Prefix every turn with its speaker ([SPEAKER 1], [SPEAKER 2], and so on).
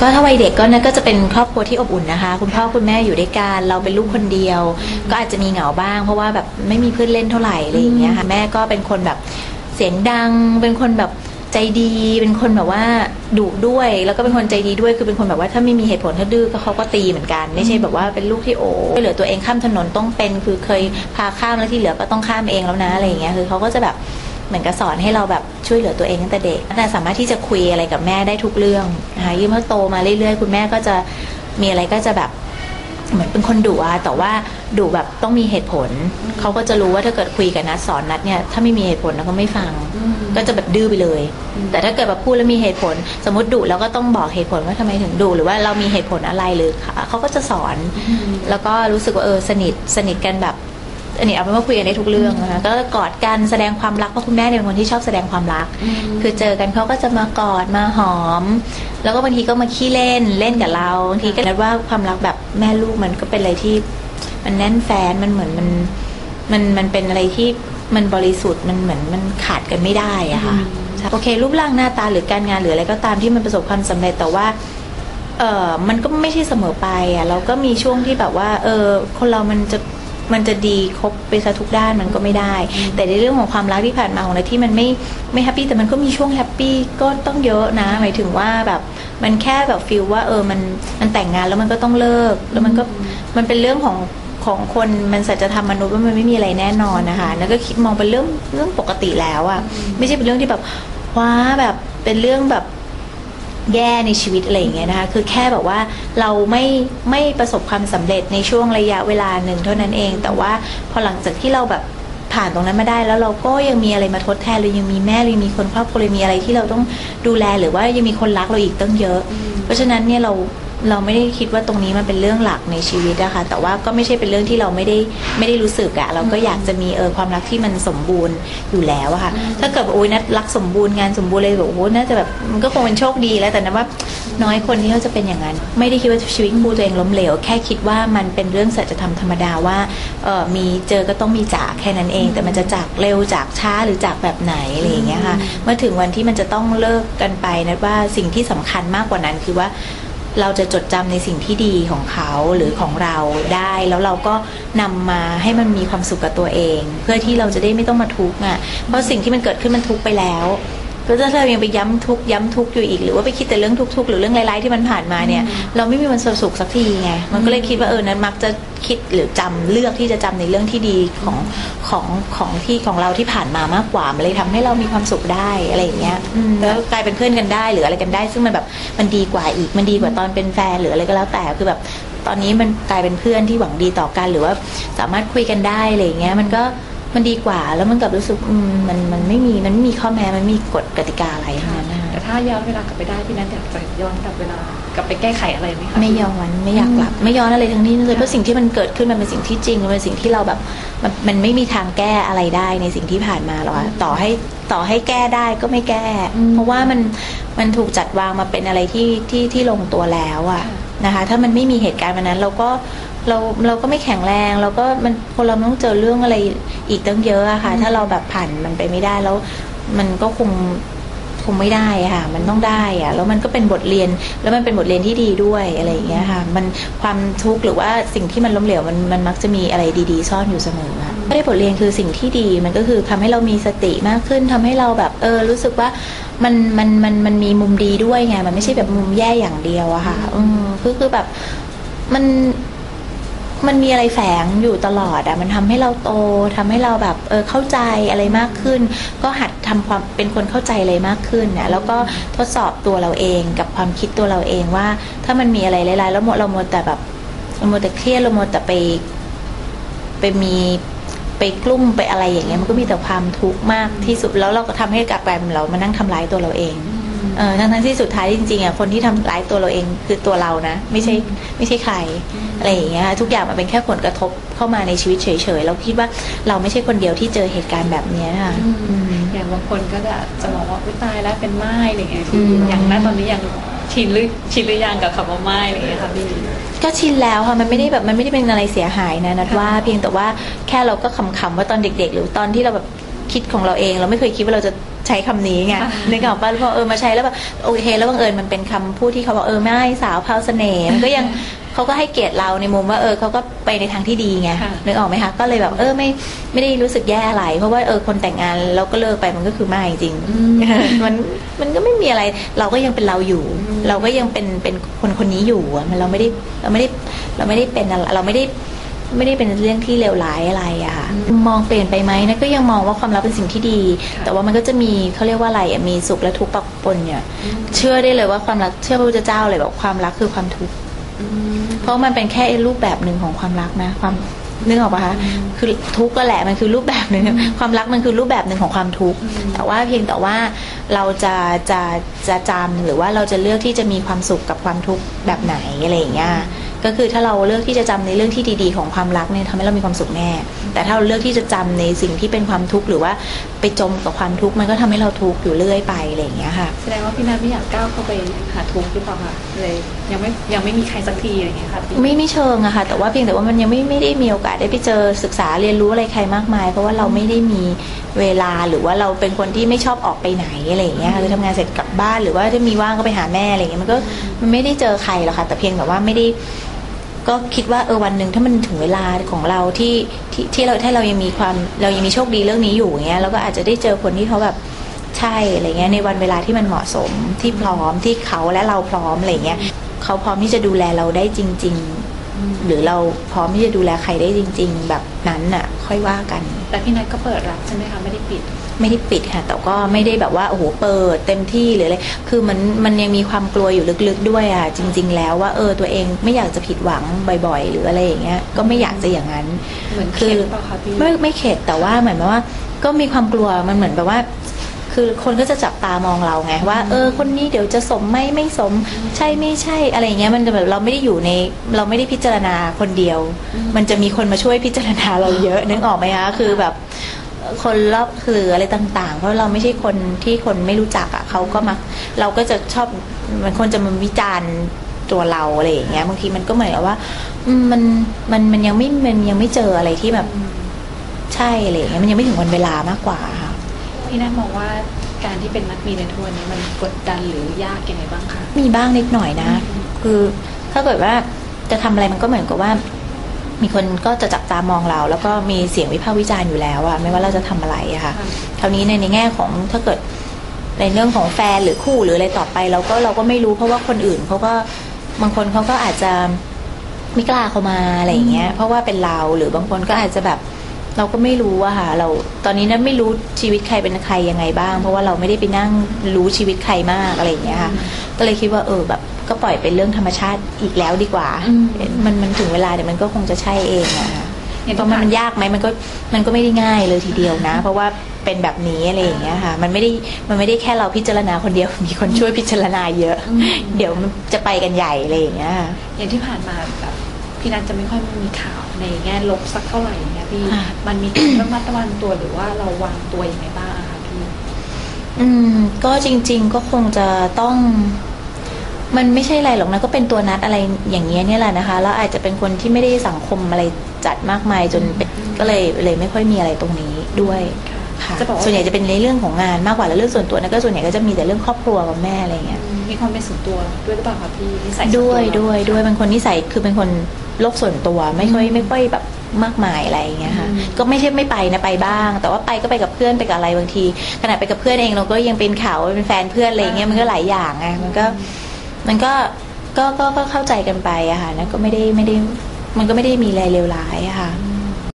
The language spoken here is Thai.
[SPEAKER 1] ก็ถ้าวัยเด็กก็นั่นก็จะเป็นครอบครัวที่อบอุ่นนะคะ คุณพ่อคุณแม่อยู่ด้วยกันเราเป็นลูกคนเดียว ก็อาจจะมีเหงาบ้าง เพราะว่าแบบไม่มีเพื่อนเล่นเท่าไหร่อะไรอย่างเงี้ยค่ะแม่ก็เป็นคนแบบเสียงดัง เป็นคนแบบใจดี เป็นคนแบบว่าดุด้วย แล้วก็เป็นคนใจดีด้วยคือเป็นคนแบบว่าถ้าไม่มีเหตุผลถ้าดื้อก็เขาก็ตีเหมือนกัน ไม่ใช่แบบว่าเป็นลูกที่โอ้เหลือตัวเองข้ามถนนต้องเป็น คือเคยพาข้ามแล้วที่เหลือก็ต้องข้ามเองแล้วนะอะไรอย่างเงี้ยคือเขาก็จะแบบเหมือนกับสอนให้เราแบบ ช่วยเหลือตัวเองตั้งแต่เด็กแต่สามารถที่จะคุยอะไรกับแม่ได้ทุกเรื่องนะคะยิ่งเมื่อโตมาเรื่อยๆ คุณแม่ก็จะมีอะไรก็จะแบบเหมือนเป็นคนดุอะแต่ว่าดุแบบต้องมีเหตุผล เขาก็จะรู้ว่าถ้าเกิดคุยกับนัดสอนนัดเนี่ยถ้าไม่มีเหตุผลแล้วก็ไม่ฟัง ก็จะแบบดื้อไปเลย แต่ถ้าเกิดแบบพูดแล้วมีเหตุผล สมมติดุแล้วก็ต้องบอกเหตุผลว่าทำไมถึงดุหรือว่าเรามีเหตุผลอะไรหรือเขาก็จะสอน แล้วก็รู้สึกว่าเออสนิทสนิทกันแบบ อันนี้เอาเป็นว่าคุยกันได้ทุกเรื่องนะคะก็กอดกันแสดงความรักเพราะคุณแม่เนี่ยเป็นคนที่ชอบแสดงความรัก คือเจอกันเขาก็จะมากอดมาหอม แล้วก็บางทีก็มาขี้เล่นเล่นกับเราบางทีก็นัดว่าความรักแบบแม่ลูกมันก็เป็นอะไรที่ มันแน่นแฟนมันเหมือนมันมันมันเป็นอะไรที่มันบริสุทธิ์มันเหมือนมันขาดกันไม่ได้อะค่ะใช่โอเค รูปร่างหน้าตาหรือการงานหรืออะไรก็ตามที่มันประสบความสำเร็จแต่ว่าเออมันก็ไม่ใช่เสมอไปอะเราก็มีช่วงที่แบบว่า เออคนเรามันจะ มันจะดีครบไปซะทุกด้านมันก็ไม่ได้ แต่ในเรื่องของความรักที่ผ่านมาของเราที่มันไม่ไม่แฮปปี้แต่มันก็มีช่วงแฮปปี้ก็ต้องเยอะนะ หมายถึงว่าแบบมันแค่แบบฟีลว่าเออมันมันแต่งงานแล้วมันก็ต้องเลิก แล้วมันก็มันเป็นเรื่องของของคนมันสัจธรรมมนุษย์ว่ามันไม่มีอะไรแน่นอนนะคะ แล้วก็คิดมองเป็นเรื่องเรื่องปกติแล้วอะไม่ใช่เป็นเรื่องที่แบบว้าแบบเป็นเรื่องแบบ แย่ในชีวิตอะไรอย่างเงี้ยนะคะ คือแค่แบบว่าเราไม่ไม่ประสบความสำเร็จในช่วงระยะเวลาหนึ่งเท่านั้นเอง แต่ว่าพอหลังจากที่เราแบบผ่านตรงนั้นมาได้แล้วเราก็ยังมีอะไรมาทดแทนเรายังมีแม่เรายังมีคนครอบครัวเรามีอะไรที่เราต้องดูแลหรือว่ายังมีคนรักเราอีกตั้งเยอะ เพราะฉะนั้นเนี่ยเรา เราไม่ได้คิดว่าตรงนี้มันเป็นเรื่องหลักในชีวิตอะค่ะแต่ว่าก็ไม่ใช่เป็นเรื่องที่เราไม่ได้ไม่ได้รู้สึกอะเราก็อยากจะมีเออความรักที่มันสมบูรณ์อยู่แล้วอะค่ะถ้าเกิดว่าโอ้ยนัดรักสมบูรณ์งานสมบูรณ์เลยแบบโอ้โหน่าจะแบบมันก็คงเป็นโชคดีแล้วแต่นะว่าน้อยคนที่เขาจะเป็นอย่างนั้น ไม่ได้คิดว่าชีวิตคู่ตัวเองล้มเหลว แค่คิดว่ามันเป็นเรื่องสัจธรรมธรรมดาว่าเออมีเจอก็ต้องมีจากแค่นั้นเอง แต่มันจะจากเร็วจากช้าหรือจากแบบไหนอะไรอย่างเงี้ยค่ะเมื่อถึงวันที่มันจะต้องเลิกกันไปนะว่าสิ่งที่สำคัญมากกว่านั้นคือว่า เราจะจดจำในสิ่งที่ดีของเขาหรือของเราได้ แล้วเราก็นำมาให้มันมีความสุขกับตัวเอง เพื่อที่เราจะได้ไม่ต้องมาทุกข์อะเพราะสิ่งที่มันเกิดขึ้นมันทุกข์ไปแล้ว ก็ถ้าเรายังไปย้ำทุกข์ย้ำทุกข์อยู่อีก หรือว่าไปคิดแต่เรื่องทุกข์ๆหรือเรื่องร้ายๆที่มันผ่านมาเนี่ย เราไม่มีวันสุขสักทีไงมันก็เลยคิดว่าเออนั้นมักจะคิดหรือจำเลือกที่จะจำในเรื่องที่ดีของของของที่ของเราที่ผ่านมามากกว่ามันเลยทำให้เรามีความสุขได้อะไรอย่างเงี้ยอืมแล้วกลายเป็นเพื่อนกันได้หรืออะไรกันได้ ซึ่งมันแบบมันดีกว่าอีกมันดีกว่าตอนเป็นแฟนหรืออะไรก็แล้วแต่คือแบบตอนนี้มันกลายเป็นเพื่อนที่หวังดีต่อกันหรือว่าสามารถคุยกันได้อะไรอย่างเงี้ยมันก็ มันดีกว่าแล้วมันกับรู้สึกอืมมันมันไม่มีมันไม่มีข้อแม้มันไม่มีกฎกติกาอะไรทั้งนั้นนะคะ
[SPEAKER 2] แต่ถ้าย้อนเวลากลับไปได้พี่นัทอยากจะย้อนกลับเวลากลับไปแก้ไขอะไรไหมคะ
[SPEAKER 1] ไม่ย้อนไม่อยากกลับ ไม่ย้อนอะไรทั้งนี้เลยเพราะสิ่งที่มันเกิดขึ้นมันเป็นสิ่งที่จริงมันเป็นสิ่งที่เราแบบมันมันไม่มีทางแก้อะไรได้ในสิ่งที่ผ่านมาหรอกอะต่อให้ต่อให้แก้ได้ก็ไม่แก้ เพราะว่ามันมันถูกจัดวางมาเป็นอะไรที่ที่ที่ลงตัวแล้วอะนะคะ ถ้ามันไม่มีเหตุการณ์วันนั้นเราก็ เราเราก็ไม่แข็งแรงเราก็มันคนเราต้องเจอเรื่องอะไรอีกตั้งเยอะอะค่ะ ถ้าเราแบบผ่านมันไปไม่ได้แล้วมันก็คงคงไม่ได้อะค่ะ มันต้องได้อะแล้วมันก็เป็นบทเรียนแล้วมันเป็นบทเรียนที่ดีด้วยอะไรอย่างเงี้ยค่ะ มันความทุกข์หรือว่าสิ่งที่มันล้มเหลวมันมันมักจะมีอะไรดีๆ ซ่อนอยู่เสมออะไม่ได้บทเรียนคือสิ่งที่ดี มันก็คือทำให้เรามีสติมากขึ้นทำให้เราแบบเออรู้สึกว่ามันมันมันมันมีมุมดีด้วยไงมันไม่ใช่แบบมุมแย่อย่างเดียวอะค่ะอืมคือคือแบบมัน มันมีอะไรแฝงอยู่ตลอดอะมันทำให้เราโตทำให้เราแบบเออเข้าใจอะไรมากขึ้น ก็หัดทำความเป็นคนเข้าใจอะไรมากขึ้นนะแล้วก็ทดสอบตัวเราเองกับความคิดตัวเราเองว่า ถ้ามันมีอะไรร้ายๆแล้วเราโมแต่แบบเราโมแต่เครียดเราโมแต่ไปไปมีไปกลุ้มไปอะไรอย่างเงี้ยมันก็มีแต่ความทุกข์มากที่สุดแล้วเราก็ทำให้กลับกลายเป็นเรามานั่งทำร้ายตัวเราเอง เออทั้งทั้งๆที่สุดท้ายจริงๆอะคนที่ทำร้ายตัวเราเองคือตัวเรานะ ไม่ใช่ไม่ใช่ใครอะไรอย่างเงี้ยทุกอย่างมันเป็นแค่ผลกระทบเข้ามาในชีวิตเฉยๆเราคิดว่าเราไม่ใช่คนเดียวที่เจอเหตุการณ์แบบเนี้ยค่ะอืม
[SPEAKER 2] อย่างบางคนก็จะจะมองว่าอุ๊ยตายแล้วเป็นไม้อะไรอย่างเงี้ย
[SPEAKER 1] อื
[SPEAKER 2] พี่
[SPEAKER 1] ม
[SPEAKER 2] อย่างนั้นตอนนี้ยังชินหรือชินหรือยังกับคำว่าไม้อะไรอย่างเงี้ยค่ะพี่
[SPEAKER 1] ก็ชินแล้วค่ะมันไม่ได้แบบมันไม่ได้เป็นอะไรเสียหายนะนัดว่าเพียงแต่ว่าแค่เราก็ขำๆว่าตอนเด็ก ๆ หรือตอนที่เราแบบคิดของเราเอง เราไม่เคยคิดว่าเราจะ ใใช้คำนี้ไง
[SPEAKER 2] ค่ะ
[SPEAKER 1] นึกออกป่ะพอเออมาใช้แล้วแบบโอเคแล้วบังเอิญมันเป็นคำพูดที่เขาบอกเออไม่สาวพราวเสน่ห์มันก็ยังเขาก็ให้เกียรติเราในมุมว่าเออเขาก็ไปในทางที่ดีไง
[SPEAKER 2] ค่ะ
[SPEAKER 1] นึกออกไหมคะก็เลยแบบเออไม่ไม่ได้รู้สึกแย่อะไร เพราะว่าเออคนแต่งงานแล้วก็เลิกไปมันก็คือไม่จริง
[SPEAKER 2] อืม
[SPEAKER 1] มันมันก็ไม่มีอะไรเราก็ยังเป็นเราอยู่
[SPEAKER 2] อืม
[SPEAKER 1] เราก็ยังเป็นเป็นคนคนนี้อยู่อะมันเราไม่ได้เราไม่ได้เราไม่ได้เป็นอะไรเราไม่ได้ ไม่ได้เป็นเรื่องที่เลวร้ายอะไรอะค่ะมองเปลี่ยนไปไหมนะก็ยังมองว่าความรักเป็นสิ่งที่ดี แต่ว่ามันก็จะมีเขาเรียกว่าอะไรอะมีสุขและทุกข์ปะปนเนี่ยเชื่อได้เลยว่าความรักเชื่อพระพุทธเจ้าเลยบอกความรักคือความทุกข์
[SPEAKER 2] อืม
[SPEAKER 1] เพราะมันเป็นแค่รูปแบบหนึ่งของความรักนะความนึกออกปะคะคือทุกข์ก็แหละมันคือรูปแบบหนึ่งความรักมันคือรูปแบบหนึ่งของความทุกข์
[SPEAKER 2] อืม
[SPEAKER 1] แต่ว่าเพียงแต่ว่าเราจะจะจะจำหรือว่าเราจะเลือกที่จะมีความสุขกับความทุกข์แบบไหนอะไรอย่างเงี้ย ก็คือถ้าเราเลือกที่จะจำในเรื่องที่ดีๆ ของความรักเนี่ยทำให้เรามีความสุขแน่ แต่ถ้าเราเลือกที่จะจำในสิ่งที่เป็นความทุกข์หรือว่าไปจมกับความทุกข์มันก็ทำให้เราทุกข์อยู่เรื่อยไปอะไรอย่างเงี้ยค่ะ
[SPEAKER 2] แสดงว่าพี่นัทไม่อยากก้าวเข้าไปหาทุกข์หรือเปล่าคะเลยยังไม่ยังไม่มีใครสักทีอะไรอย่างเงี้ยค่ะพี่
[SPEAKER 1] ไม่ไม่เชิงอะค่ะ แต่ว่าเพียงแต่ว่ามันยังไม่ไม่ได้มีโอกาสได้ไปเจอศึกษาเรียนรู้อะไรใครมากมาย เพราะว่าเราไม่ได้มีเวลาหรือว่าเราเป็นคนที่ไม่ชอบออกไปไหนอะไรอย่างเงี้ยค่ะคือทำงานเสร็จกลับบ้านหรือว่าถ้ามีว่างก็ไปหาแม่อะไรอย่างเงี้ยมันก็มันไม่ได้เจอใครหรอกค่ะ แต่เพียงแต่ว่าไม่ได้ ก็คิดว่าเออวันหนึ่งถ้ามันถึงเวลาของเราที่ที่ที่เราถ้าเรายังมีความเรายังมีโชคดีเรื่องนี้อยู่อย่างเงี้ยเราก็อาจจะได้เจอคนที่เขาแบบใช่อะไรเงี้ยในวันเวลาที่มันเหมาะสมที่พร้อมที่เขาและเราพร้อมอะไรเงี้ยเขาพร้อมที่จะดูแลเราได้จริง ๆ หรือเราพร้อมที่จะดูแลใครได้จริง ๆ แบบนั้นน่ะ ค่อยว่ากัน
[SPEAKER 2] แต่พี่นัทก็เปิดรับใช่ไหมคะไม่ได้ปิด
[SPEAKER 1] ไม่ได้ปิดค่ะ แต่ก็ไม่ได้แบบว่าโอ้โหเปิดเต็มที่หรืออะไรคือมันมันยังมีความกลัวอยู่ลึกๆด้วยอะจริง ๆ แล้วว่าเออตัวเองไม่อยากจะผิดหวังบ่อยๆ หรืออะไรอย่างเงี้ยก็ไม่อยากจะอย่างนั้น
[SPEAKER 2] เหมือน
[SPEAKER 1] คื
[SPEAKER 2] เข็
[SPEAKER 1] อ
[SPEAKER 2] ดเปล่าคะพี่
[SPEAKER 1] ไม่ไม่เข็ดแต่ว่าเหมือนแบบว่าก็มีความกลัวมันเหมือนแบบว่าคือคนก็จะจับตามองเราไงว่า เออ คนนี้เดี๋ยวจะสมไม่ไม่สม ใช่ไม่ใช่อะไรอย่างเงี้ยมันจะแบบเราไม่ได้อยู่ในเราไม่ได้พิจารณาคนเดียว มันจะมีคนมาช่วยพิจารณาเราเยอะนึกออกไหมคะคือแบบ คนรอบคืออะไรต่างๆ เพราะเราไม่ใช่คนที่คนไม่รู้จักอะเขาก็มา เราก็จะชอบมันคนจะมาวิจารณ์ตัวเราอะไรอย่างเงี้ยบางทีมันก็เหมือนกับว่าอืมมันมันมันยังไม่มันยังไม่เจออะไรที่แบบใช่อะไรอย่างเงี้ยมันยังไม่ถึงวันเวลามากกว่าค่ะ
[SPEAKER 2] พี่นัทมองว่าการที่เป็นนักมีในทัวร์นี้มันกดดันหรือยากยังไงบ้างคะ
[SPEAKER 1] มีบ้างนิดหน่อยนะ คือถ้าเกิดว่าจะทำอะไรมันก็เหมือนกับว่า มีคนก็จะจับตามองเรา แล้วก็มีเสียงวิพากษ์วิจารณ์อยู่แล้วอะไม่ว่าเราจะทำอะไรอะค่ะ
[SPEAKER 2] ค่ะ
[SPEAKER 1] คราวนี้ในในแง่ของถ้าเกิดในเรื่องของแฟนหรือคู่หรืออะไรต่อไปเราก็เราก็ไม่รู้เพราะว่าคนอื่นเขาก็บางคนเขาก็อาจจะไม่กล้าเข้ามาอะไรอย่างเงี้ย เพราะว่าเป็นเราหรือบางคนก็อาจจะแบบเราก็ไม่รู้อะค่ะเราตอนนี้นะไม่รู้ชีวิตใครเป็นใครยังไงบ้าง เพราะว่าเราไม่ได้ไปนั่งรู้ชีวิตใครมากอะไรอย่างเงี้ยค่ะก็เลยคิดว่าเออแบบ ก็ปล่อยเป็นเรื่องธรรมชาติอีกแล้วดีกว่า
[SPEAKER 2] อืม
[SPEAKER 1] มันมันถึงเวลาเดี๋ยวมันก็คงจะใช่เองอะค่ะ
[SPEAKER 2] อย่าง
[SPEAKER 1] เพ
[SPEAKER 2] ที่
[SPEAKER 1] ราะมัน
[SPEAKER 2] ผ่าน
[SPEAKER 1] มันยากไหมมันก็มันก็ไม่ได้ง่ายเลยทีเดียวนะ เพราะว่าเป็นแบบนี้อะไรอย่างเงี้ยค่ะ มันไม่ได้มันไม่ได้แค่เราพิจารณาคนเดียวมีคนช่วยพิจารณาเยอะ
[SPEAKER 2] อืม
[SPEAKER 1] เดี๋ยวมันจะไปกันใหญ่อะไรอย่างเงี้ยค่ะ
[SPEAKER 2] อย่างที่ผ่านมาแบบพี่นัทจะไม่ค่อยมีข่าวในแง่ลบสักเท่าไหร่อย่างเงี้ยพี่
[SPEAKER 1] ค่ะ
[SPEAKER 2] มันมีการระมัดระวังตัวหรือว่าเราวางตัวยังไงบ้างอะคะพี่
[SPEAKER 1] อืมก็จริง ๆ ก็คงจะต้อง มันไม่ใช่อะไรหรอกนะก็เป็นตัวนัดอะไรอย่างเงี้ยเนี่ยแหละนะคะ แล้วอาจจะเป็นคนที่ไม่ได้สังคมอะไรจัดมากมายจนเป็นก็เลยเลยไม่ค่อยมีอะไรตรงนี้ด้วยค่ะ
[SPEAKER 2] จะบอกว่า
[SPEAKER 1] ส่วนใหญ่จะเป็นในเรื่องของงานมากกว่าแล้วเรื่องส่วนตัวนะก็ส่วนใหญ่ก็จะมีแต่เรื่องครอบครัวกับแม่อะไรอย่างเงี้ย
[SPEAKER 2] มีความเป็นส่วนตัวด้วยหรือเปล่าคะพี่นิสัยส่นตั
[SPEAKER 1] ด้วย
[SPEAKER 2] เรา
[SPEAKER 1] ด้วยด้วยเป็นคนนิสัยคือเป็นคนโลกส่วนตัวไม่ค่อยไม่ค่อยแบบมากมายอะไรอย่างเงี้ยค่ะ
[SPEAKER 2] อืม
[SPEAKER 1] ก็ไม่ใช่ไม่ไปนะไปบ้าง แต่ว่าไปก็ไปกับเพื่อนไปกับอะไรบางทีขณะไปกับเพื่อนเองเราก็ยังเป็นข่าวว่าเป็นแฟนเพื่อนอะไรอย่างเงี้ยมันก็หลายอย่างไงมันก็ มันก็ก็ก็ก็เข้าใจกันไปอะค่ะนะก็ไม่ได้ไม่ได้มันก็ไม่ได้มีอะไรเลวร้ายอะค่ะ